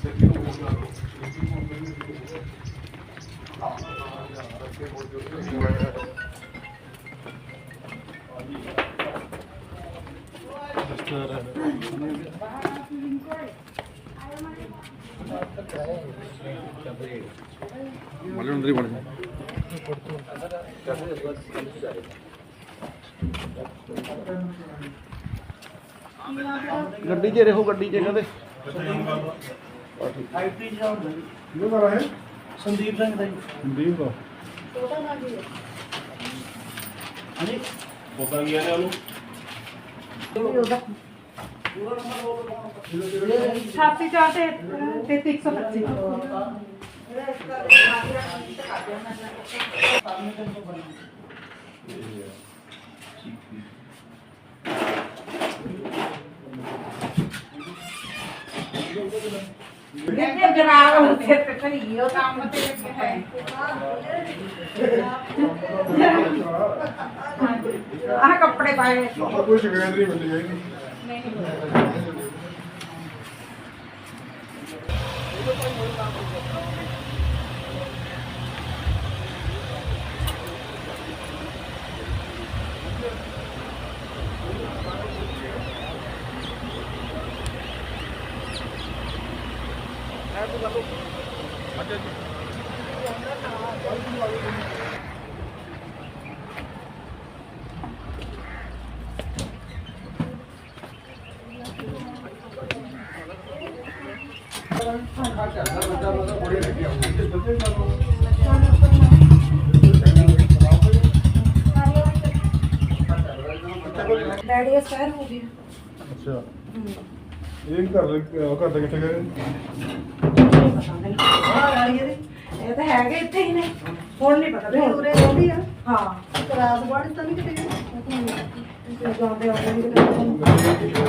ਮਲੇ ਅੰਦਰ ਹੀ ਗੱਡੀ 'ਚ ਰਹੋ ਗੱਡੀ 'ਚ ਕਹਿੰਦੇ ਇਹ ਵਾਲਾ ਹੈ ਸੰਦੀਪ ਸਿੰਘ ਦਾ ਜੀ ਸੰਦੀਪ ਦਾ ਹਾਂਜੀ ਬੋਤਲ ਗਿਆ ਨੇ ਉਹਨੂੰ ਛਾਤੀ ਚਾਰ ਤੇ ਤੇ 125 ਜਿੱਥੇ ਜਨਾਬ ਉੱਥੇ ਤੇ ਖੜੀ ਉਹ ਕੰਮ ਤੇ ਲੱਗੇ ਹੈ ਆਹ ਕੱਪੜੇ ਪਾਏ ਹੋਏ ਸੀ। ਆਪਾਂ ਕੋਈ ਸ਼ਿਕਾਇਤ ਡੈਡੀ ਐਕਸਪਾਇਰ ਹੋ ਗਏ ਅੱਛਾ। ਇਹ ਘਰ ਦੇ ਘਰ ਦੇ ਕਿੱਥੇ ਗਏ? ਹਾਂ ਰਾਣੀ ਇਹਦੇ ਇਹ ਤਾਂ ਹੈਗੇ ਇੱਥੇ ਹੀ ਨੇ। ਹੁਣ ਨਹੀਂ ਪਤਾ ਵੀ ਹੁਣ। ਉਰੇ ਰਹਿੰਦੀ ਆ। ਹਾਂ। ਰਾਤ ਬਾੜੀ ਤਾਂ ਨਹੀਂ ਕਿਤੇ ਤੇ ਜਾਂਦੇ ਆਉਂਦੇ ਨਹੀਂ ਕਿਤੇ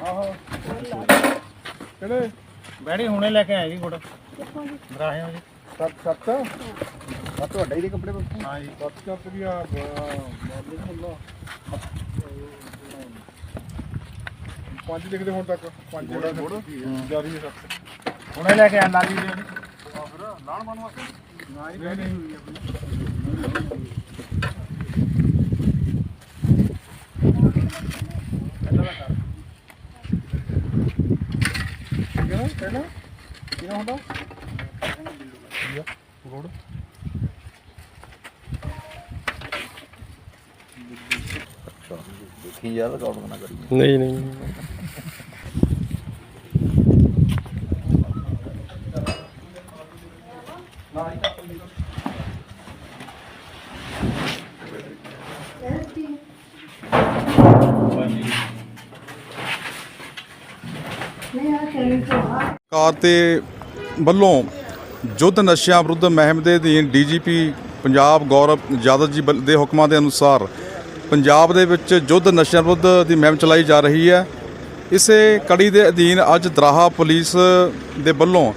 ਆਹੋ। ਕਿਹੜੇ? ਬੈਣੀ ਹੁਣੇ ਲੈ ਕੇ ਆਇਆ ਜੀ ਗੁੜ। ਬਰਾਹਿਓ ਜੀ ਸੱਤ ਸੱਤ? ਆ ਤੁਹਾਡਾ ਹੀ ਦੇ ਕੱਪੜੇ ਪਾ ਹਾਂ ਜੀ। ਸੱਤ ਸੱਤ ਵੀ ਆ ਮਾਲੂਮ ਹੁੰਦਾ ਪੰਜ ਲਿਖਦੇ ਹੁਣ ਤੱਕ। ਪੰਜ ਜਿਹੜਾ ਜਾਰੀ ਹੈ ਸੱਤ। ਹੁਣੇ ਲੈ ਕੇ ਆਂਦਾ ਜੀ ਜੀ ਲਾਣ ਮਨ ਵਾਸਤੇ? ਨਹੀਂ ਨਹੀਂ ਕਿਹਨਾਂ ਕਿਹਨਾਂ ਕਿਹਨਾਂ ਹੁੰਦਾ ਰੋਡ ਦੇਖੀ ਯਾਰ ਰਿਕਾਰਡ ਨਾ ਕਰੀ ਨਹੀਂ ਨਹੀਂ। ਕਾਰ ਤੇ ਵੱਲੋਂ ਯੁੱਧ ਨਸ਼ਿਆਂ ਵਿਰੁੱਧ ਮੁਹਿੰਮ ਦੇ ਅਧੀਨ ਡੀਜੀਪੀ ਪੰਜਾਬ ਗੌਰਵ ਯਾਦਵ ਜੀ ਦੇ ਹੁਕਮਾਂ ਦੇ ਅਨੁਸਾਰ ਪੰਜਾਬ ਦੇ ਵਿੱਚ ਯੁੱਧ ਨਸ਼ਿਆਂ ਵਿਰੁੱਧ ਦੀ ਮੁਹਿੰਮ ਚਲਾਈ ਜਾ ਰਹੀ ਹੈ। ਇਸੇ ਕੜੀ ਦੇ ਅਧੀਨ ਅੱਜ ਦਰਾਹਾ ਪੁਲਿਸ ਦੇ ਵੱਲੋਂ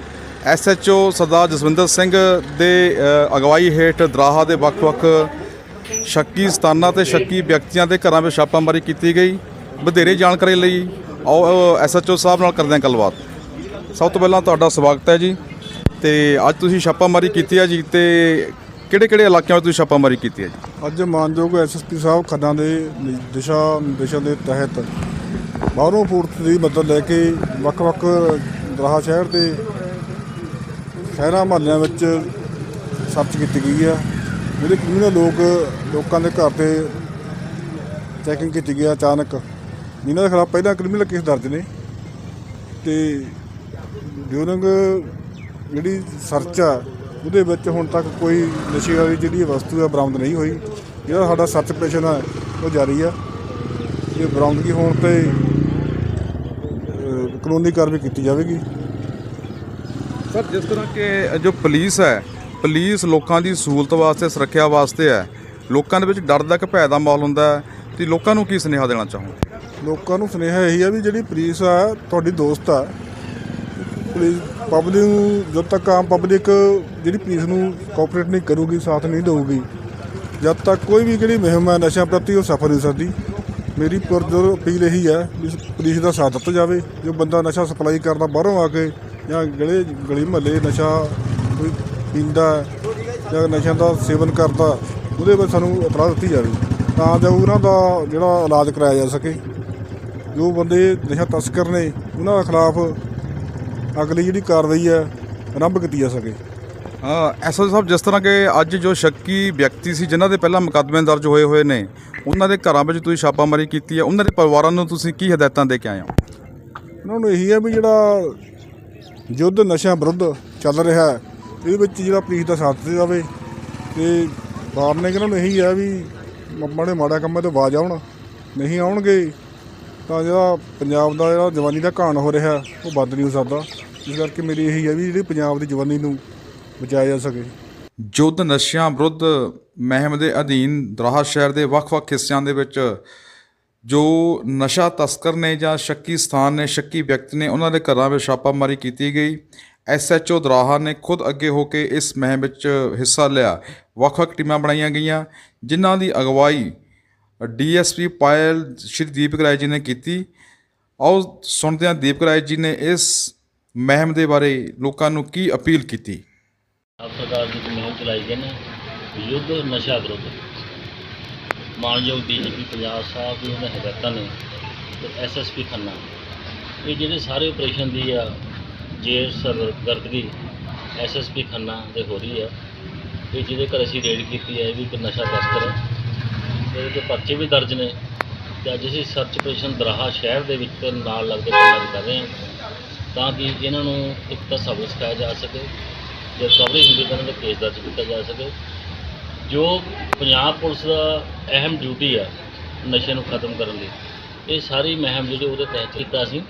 ਐਸਐਚਓ ਸਰਦਾਰ ਜਸਵਿੰਦਰ ਸਿੰਘ ਦੇ ਅਗਵਾਈ ਹੇਠ ਦਰਾਹਾ ਦੇ ਵੱਖ-ਵੱਖ ਸ਼ੱਕੀ ਸਥਾਨਾਂ ਤੇ ਸ਼ੱਕੀ ਵਿਅਕਤੀਆਂ ਦੇ ਘਰਾਂ ਵਿੱਚ ਛਾਪਾਮਾਰੀ ਕੀਤੀ ਗਈ। ਵਧੇਰੇ ਜਾਣਕਾਰੀ ਲਈ ਆਓ ਐਸਐਚਓ ਸਾਹਿਬ ਨਾਲ ਕਰਦੇ ਹਾਂ ਗੱਲਬਾਤ। ਸਭ ਤੋਂ ਪਹਿਲਾਂ ਤੁਹਾਡਾ ਸਵਾਗਤ ਹੈ ਜੀ। ਤੇ ਅੱਜ ਤੁਸੀਂ ਛਾਪਾਮਾਰੀ ਕੀਤੀ ਹੈ ਜੀ ਤੇ ਕਿਹੜੇ ਕਿਹੜੇ ਇਲਾਕਿਆਂ ਵਿੱਚ ਤੁਸੀਂ ਛਾਪਾਮਾਰੀ ਕੀਤੀ ਹੈ ਜੀ? ਅੱਜ ਮਾਨਯੋਗ ਐਸਐਸਪੀ ਸਾਹਿਬ ਖੰਨਾ ਦੇ ਨਿ- ਦਿਸ਼ਾ ਨਿਰਦੇਸ਼ਾਂ ਦੇ ਤਹਿਤ ਬਾਹਰੋਂ ਪੂਰਤ ਦੀ ਮਦਦ ਲੈ ਕੇ ਵੱਖ-ਵੱਖ ਦਰਾਹਾ ਸ਼ਹਿਰ ਦੇ ਸ਼ਹਿਰਾਂ ਮੁਹੱਲਿਆਂ ਵਿੱਚ ਸਰਚ ਕੀਤੀ ਗਈ ਆ ਜਿਹੜੇ ਕ੍ਰਿਮੀਨਲ ਲੋਕ ਲੋਕਾਂ ਦੇ ਘਰ ਤੇ ਚੈਕਿੰਗ ਕੀਤੀ ਗਈ ਆ ਅਚਾਨਕ। ਜਿਨ੍ਹਾਂ ਦੇ ਖਿਲਾਫ ਪਹਿਲਾਂ ਕ੍ਰਿਮੀਨਲ ਕੇਸ ਦਰਜ ਨੇ ਤੇ ਡਿਊਰਿੰਗ ਜਿਹੜੀ ਸਰਚ ਆ ਉਹਦੇ ਵਿੱਚ ਹੁਣ ਤੱਕ ਕੋਈ ਨਸ਼ੇ ਵਾਲੀ ਜਿਹੜੀ ਵਸਤੂ ਆ ਬਰਾਮਦ ਨਹੀਂ ਹੋਈ। ਜਿਹੜਾ ਸਾਡਾ ਸਰਚ ਆਪਰੇਸ਼ਨ ਆ ਉਹ ਜਾਰੀ ਆ। ਇਹ ਬਰਾਮਦਗੀ ਹੋਣ ਤੇ ਕਾਨੂੰਨੀ ਕਾਰਵਾਈ ਕੀਤੀ ਜਾਵੇਗੀ। ਸਰ ਜਿਸ ਤਰ੍ਹਾਂ ਕਿ ਜੋ ਪੁਲਿਸ ਹੈ ਪੁਲਿਸ ਲੋਕਾਂ ਦੀ ਸਹੂਲਤ ਵਾਸਤੇ ਸੁਰੱਖਿਆ ਵਾਸਤੇ ਹੈ ਲੋਕਾਂ ਦੇ ਵਿੱਚ ਡਰ ਦਾ ਕਿ ਭੈ ਦਾ ਮਾਹੌਲ ਹੁੰਦਾ ਹੈ। ਤੇ ਲੋਕਾਂ ਨੂੰ ਕੀ ਸੁਨੇਹਾ ਦੇਣਾ ਚਾਹੋ ਲੋਕਾਂ ਨੂੰ ਸੁਨੇਹਾ ਇਹੀ ਆ ਵੀ ਜਿਹੜੀ ਪੁਲਿਸ ਆ ਤੁਹਾਡੀ ਦੋਸਤ ਆ ਪੁਲਿਸ ਪਬਲਿਕ ਨੂੰ ਜਦ ਤੱਕ ਆਮ ਪਬਲਿਕ ਜਿਹੜੀ ਪੁਲਿਸ ਨੂੰ ਕੋਆਪਰੇਟ ਨਹੀਂ ਕਰੂਗੀ, ਸਾਥ ਨਹੀਂ ਦੇਊਗੀ, ਜਦ ਤੱਕ ਕੋਈ ਵੀ ਜਿਹੜੀ ਮੁਹਿੰਮ ਹੈ, ਨਸ਼ਿਆਂ ਪ੍ਰਤੀ ਉਹ ਸਫਲ ਨਹੀਂ ਸਕਦੀ ਮੇਰੀ ਪੁਰਜੋਰ ਅਪੀਲ ਇਹੀ ਹੈ ਵੀ ਪੁਲਿਸ ਦਾ ਸਾਥ ਦਿੱਤਾ ਜਾਵੇ। ਜੋ ਬੰਦਾ ਨਸ਼ਾ ਸਪਲਾਈ ਕਰਦਾ ਬਾਹਰੋਂ ਆ ਕੇ ਜਾਂ ਗਲੇ, ਗਲੀ ਮਹੱਲੇ ਨਸ਼ਾ ਕੋਈ ਪੀਂਦਾ ਜਾਂ ਨਸ਼ਿਆਂ ਦਾ ਸੇਵਨ ਕਰਦਾ, ਉਹਦੇ ਵਿੱਚ ਸਾਨੂੰ ਇਤਲਾਹ ਦਿੱਤੀ ਜਾਵੇ। ਤਾਂ ਜੋ ਉਹਨਾਂ ਦਾ ਜਿਹੜਾ ਇਲਾਜ ਕਰਾਇਆ ਜਾ ਸਕੇ। ਜੋ ਬੰਦੇ ਨਸ਼ਾ ਤਸਕਰ ਨੇ, ਉਹਨਾਂ ਦੇ ਖਿਲਾਫ ਅਗਲੀ ਜਿਹੜੀ ਕਾਰਵਾਈ ਹੈ ਆਰੰਭ ਕੀਤੀ ਜਾ ਸਕੇ। ਐਸਓ ਸਾਹਿਬ ਜਿਸ ਤਰ੍ਹਾਂ ਕਿ ਅੱਜ ਜੋ ਸ਼ੱਕੀ ਵਿਅਕਤੀ ਸੀ ਜਿਨ੍ਹਾਂ ਦੇ ਪਹਿਲਾਂ ਮੁਕੱਦਮੇ ਦਰਜ ਹੋਏ ਹੋਏ ਨੇ ਉਹਨਾਂ ਦੇ ਘਰਾਂ ਵਿੱਚ ਤੁਸੀਂ ਛਾਪਾਮਾਰੀ ਕੀਤੀ ਹੈ ਉਹਨਾਂ ਦੇ ਪਰਿਵਾਰਾਂ ਨੂੰ ਤੁਸੀਂ ਕੀ ਹਦਾਇਤਾਂ ਦੇ ਕੇ ਆਏ ਹੋ? ਉਹਨਾਂ ਨੂੰ ਇਹੀ ਹੈ ਵੀ ਜਿਹੜਾ ਯੁੱਧ ਨਸ਼ਿਆਂ ਵਿਰੁੱਧ ਚੱਲ ਰਿਹਾ ਹੈ ਇਹਦੇ ਵਿੱਚ ਜਿਹੜਾ ਪੁਲਿਸ ਦਾ ਸਾਥ ਦਿੱਤਾ ਜਾਵੇ। ਤੇ ਵਾਰਨਿੰਗ ਇਹਨਾਂ ਨੂੰ ਇਹੀ ਹੈ ਵੀ ਮਾੜੇ ਮਾੜਾ ਕੰਮਾਂ ਤੋਂ ਬਾਜ ਆਉਣ ਨਹੀਂ ਆਉਣਗੇ ਤਾਂ ਜਿਹੜਾ ਪੰਜਾਬ ਦਾ ਜਿਹੜਾ ਜਵਾਨੀ ਦਾ ਘਾਣ ਹੋ ਰਿਹਾ ਉਹ ਬੰਦ ਨਹੀਂ ਹੋ ਸਕਦਾ। ਇਸ ਕਰਕੇ ਮੇਰੀ ਇਹੀ ਹੈ ਵੀ ਜਿਹੜੀ ਪੰਜਾਬ ਦੀ ਜਵਾਨੀ ਨੂੰ ਬਚਾਇਆ ਜਾ ਸਕੇ। ਯੁੱਧ ਨਸ਼ਿਆਂ ਵਿਰੁੱਧ ਮਹਿਮ ਦੇ ਅਧੀਨ ਦਰਾਹਾ ਸ਼ਹਿਰ ਦੇ ਵੱਖ-ਵੱਖ ਹਿੱਸਿਆਂ ਦੇ ਵਿੱਚ ਜੋ ਨਸ਼ਾ ਤਸਕਰ ਨੇ ਜਾਂ ਸ਼ੱਕੀ ਸਥਾਨ ਨੇ, ਸ਼ੱਕੀ ਵਿਅਕਤੀ ਨੇ, ਉਹਨਾਂ ਦੇ ਘਰਾਂ ਵਿੱਚ ਛਾਪਾਮਾਰੀ ਕੀਤੀ ਗਈ। ਐਸਐਚਓ ਦਰਾਹਾ ਨੇ ਖੁਦ ਅੱਗੇ ਹੋ ਕੇ ਇਸ ਮਹਿਮ ਵਿੱਚ ਹਿੱਸਾ ਲਿਆ। ਵੱਖ-ਵੱਖ ਟੀਮਾਂ ਬਣਾਈਆਂ ਗਈਆਂ, ਜਿਨ੍ਹਾਂ ਦੀ ਅਗਵਾਈ ਡੀਐਸਪੀ ਪਾਇਲ ਸ਼੍ਰੀ ਦੀਪਕ ਰਾਏ ਜੀ ਨੇ ਕੀਤੀ। ਆਓ ਸੁਣਦੇ ਹਾਂ ਦੀਪਕ ਰਾਏ ਜੀ ਨੇ ਇਸ ਮਹਿਮ ਦੇ ਬਾਰੇ ਲੋਕਾਂ ਨੂੰ ਕੀ ਅਪੀਲ ਕੀਤੀ? ਆਪ ਸਰਕਾਰ ਦੀ ਇੱਕ ਮੁਹਿੰਮ ਚਲਾਈ ਗਈ ਨੇ, ਯੁੱਧ ਨਸ਼ਾ ਵਿਰੁੱਧ। ਮਾਨਯੋਗ ਡੀਜੀਪੀ ਪੰਜਾਬ ਸਾਹਿਬ ਦੀ ਉਹਨਾਂ ਹਦਾਇਤਾਂ ਨੇ ਤੇ ਐਸਐਸਪੀ ਖੰਨਾ। ਇਹ ਜਿਹੜੇ ਸਾਰੇ ਆਪਰੇਸ਼ਨ ਦੀ ਆ ਜੇਰ ਸਰਗਰਦਗੀ ਐਸਐਸਪੀ ਖੰਨਾ ਦੇ ਹੋ ਰਹੀ ਆ, ਇਹ ਜਿਹਦੇ ਘਰ ਅਸੀਂ ਰੇਡ ਕੀਤੀ ਹੈ ਇਹ ਵੀ ਇੱਕ ਨਸ਼ਾ ਤਸਕਰ ਹੈ ਇਹਦੇ ਤੇ ਪਰਚੇ ਵੀ ਦਰਜ ਨੇ ਤੇ ਅੱਜ ਅਸੀਂ ਸਰਚ ਆਪਰੇਸ਼ਨ ਦਰਾਹਾ ਸ਼ਹਿਰ ਦੇ ਵਿੱਚ ਨਾਲ ਲੱਗਦੇ ਪਿੰਡਾਂ ਕਰ ਰਹੇ ਹਾਂ ਤਾਂ ਕਿ ਇਹਨਾਂ ਨੂੰ ਇੱਕ ਤਾਂ ਸਬਕ ਸਿਖਾਇਆ ਜਾ ਸਕੇ, ਜੇ ਰਿਕਵਰੀ ਹੁੰਦੀ ਤਾਂ ਇਹਨਾਂ ਦਾ ਕੇਸ ਦਰਜ ਕੀਤਾ ਜਾ ਸਕੇ। ਜੋ ਪੰਜਾਬ ਪੁਲਿਸ ਦਾ ਅਹਿਮ ਡਿਊਟੀ ਆ ਨਸ਼ੇ ਨੂੰ ਖਤਮ ਕਰਨ ਦੀ, ਇਹ ਸਾਰੀ ਮਹਿਮ ਜਿਹੜੀ ਉਹਦੇ ਤਹਿਤ ਕੀਤਾ ਸੀ।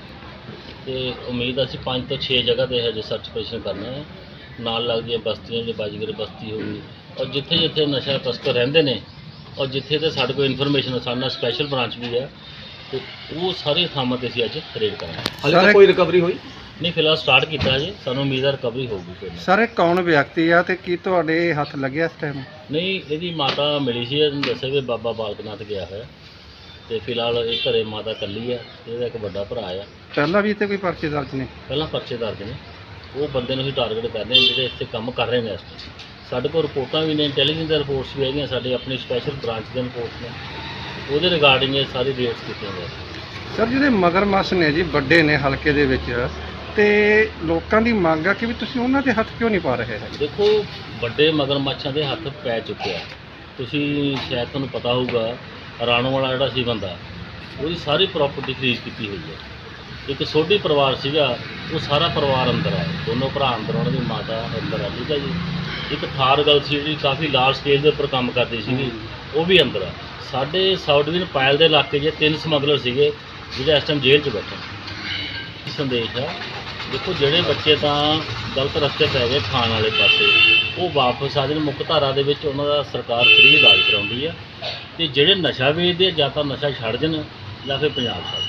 ਤੇ ਉਮੀਦ ਆ ਅਸੀਂ 5 ਤੋਂ 6 ਜਗ੍ਹਾ ਤੇ ਹਜੇ ਸਰਚ ਆਪਰੇਸ਼ਨ ਕਰਨਾ ਹੈ ਨਾਲ ਲੱਗਦੀਆਂ ਬਸਤੀਆਂ, ਜੇ ਬਾਜੀਗਰ ਬਸਤੀ ਹੋ ਗਈ। ਔਰ ਜਿੱਥੇ ਜਿੱਥੇ ਨਸ਼ਾ ਤਸਕਰ ਰਹਿੰਦੇ ਨੇ, ਔਰ ਜਿੱਥੇ ਤੇ ਸਾਡੇ ਕੋਲ ਇਨਫੋਰਮੇਸ਼ਨ ਸਾਡੇ ਨਾਲ ਸਪੈਸ਼ਲ ਬ੍ਰਾਂਚ ਵੀ ਹੈ ਤੇ ਉਹ ਸਾਰੇ ਥਾਵਾਂ ਤੇ ਅਸੀਂ ਅੱਜ ਰੇਡ ਕਰਾਂਗੇ। ਹਾਲੇ ਤੱਕ ਕੋਈ ਰਿਕਵਰੀ ਹੋਈ? ਨਹੀਂ ਫਿਲਹਾਲ ਸਟਾਰਟ ਕੀਤਾ ਜੀ ਸਾਨੂੰ ਉਮੀਦ ਹੈ ਰਿਕਵਰੀ ਹੋਊਗੀ ਕੋਈ ਨਾ। ਸਰ ਇਹ ਕੌਣ ਵਿਅਕਤੀ ਆ ਤੇ ਕੀ ਤੁਹਾਡੇ ਹੱਥ ਲੱਗਿਆ ਇਸ ਟਾਈਮ ਨਹੀਂ ਇਹਦੀ ਮਾਤਾ ਮਿਲੀ ਸੀ ਇਹਨੂੰ ਦੱਸਿਆ ਵੀ ਬਾਬਾ ਬਾਲਕਨਾਥ ਗਿਆ ਹੋਇਆ। ਤੇ ਫਿਲਹਾਲ ਇਹ ਘਰੇ ਮਾਤਾ ਕੱਲੀ ਆ ਇਹਦਾ ਇੱਕ ਵੱਡਾ ਭਰਾ ਆ। ਪਹਿਲਾਂ ਵੀ ਤੇ ਕੋਈ ਪਰਚੇ ਦਰਜ ਨੇ? ਪਹਿਲਾਂ ਪਰਚੇ ਦਰਜ ਨੇ। ਉਹ ਬੰਦੇ ਨੂੰ ਹੀ ਟਾਰਗੇਟ ਕਰ ਰਹੇ ਨੇ ਜਿਹੜੇ ਇੱਥੇ ਕੰਮ ਕਰ ਰਹੇ ਨੇ ਇਸ। ਸਾਡੇ ਕੋਲ ਰਿਪੋਰਟਾਂ ਵੀ ਨੇ ਇੰਟੈਲੀਜੈਂਸ ਦੀਆਂ ਰਿਪੋਰਟਸ ਵੀ ਹੈਗੀਆਂ ਸਾਡੇ ਆਪਣੀ ਸਪੈਸ਼ਲ ਬ੍ਰਾਂਚ ਦੀਆਂ ਰਿਪੋਰਟਸ ਨੇ। ਉਹਦੇ ਰਿਗਾਰਡਿੰਗ ਇਹ ਸਾਰੀ ਰੇਟਸ ਕੀਤੀਆਂ ਗਈਆਂ। ਸਰ ਜਿਹੜੇ ਮਗਰਮੱਛ ਨੇ ਜੀ ਵੱਡੇ ਨੇ ਹਲਕੇ ਦੇ ਵਿੱਚ ਤੇ ਲੋਕਾਂ ਦੀ ਮੰਗ ਆ ਕਿ ਵੀ ਤੁਸੀਂ ਉਹਨਾਂ ਦੇ ਹੱਥ ਕਿਉਂ ਨਹੀਂ ਪਾ ਰਹੇ ਹੈਗੇ? ਦੇਖੋ ਵੱਡੇ ਮਗਰਮੱਛਾਂ ਦੇ ਹੱਥ ਪੈ ਚੁੱਕਿਆ ਤੁਸੀਂ ਸ਼ਾਇਦ ਤੁਹਾਨੂੰ ਪਤਾ ਹੋਊਗਾ ਰਾਣੋ ਵਾਲਾ ਜਿਹੜਾ ਸੀ ਬੰਦਾ ਉਹਦੀ ਸਾਰੀ ਪ੍ਰਾਪਰਟੀ ਫਰੀਜ਼ ਕੀਤੀ ਹੋਈ ਹੈ। ਇੱਕ ਸੋਢੀ ਪਰਿਵਾਰ ਸੀਗਾ ਉਹ ਸਾਰਾ ਪਰਿਵਾਰ ਅੰਦਰ ਆ। ਦੋਨੋਂ ਭਰਾ ਅੰਦਰ ਉਹਨਾਂ ਦੀ ਮਾਤਾ ਅੰਦਰ ਆ ਠੀਕ ਹੈ ਜੀ। ਇੱਕ ਥਾਰ ਗੱਲ ਸੀ ਜਿਹੜੀ ਕਾਫੀ ਲਾਰਜ ਸਟੇਜ ਦੇ ਉੱਪਰ ਕੰਮ ਕਰਦੀ ਸੀਗੀ। ਉਹ ਵੀ ਅੰਦਰ ਆ। ਸਾਡੇ ਸਾਊਥ ਡਿਵੀਜ਼ਨ ਪਾਇਲ ਦੇ ਇਲਾਕੇ 'ਚ ਤਿੰਨ ਸਮਗਲਰ ਸੀਗੇ ਜਿਹੜੇ ਇਸ ਟਾਈਮ ਜੇਲ੍ਹ 'ਚ ਬੈਠੇ ਨੇ। ਸੰਦੇਸ਼ ਆ? ਦੇਖੋ, ਜਿਹੜੇ ਬੱਚੇ ਤਾਂ ਗਲਤ ਰਸਤੇ ਪੈ ਗਏ ਖਾਣ ਵਾਲੇ ਪਾਸੇ, ਉਹ ਵਾਪਸ ਆ ਜਾਣ। ਮੁੱਖ ਧਾਰਾ ਦੇ ਵਿੱਚ ਉਹਨਾਂ ਦਾ ਸਰਕਾਰ ਫ੍ਰੀ ਇਲਾਜ ਕਰਾਉਂਦੀ ਆ। ਤੇ ਜਿਹੜੇ ਨਸ਼ਾ ਵੇਚਦੇ ਆ, ਜਾਂ ਤਾਂ ਨਸ਼ਾ ਛੱਡ ਜਾਣ, ਜਾਂ ਫਿਰ ਪੰਜਾਬ ਛੱਡ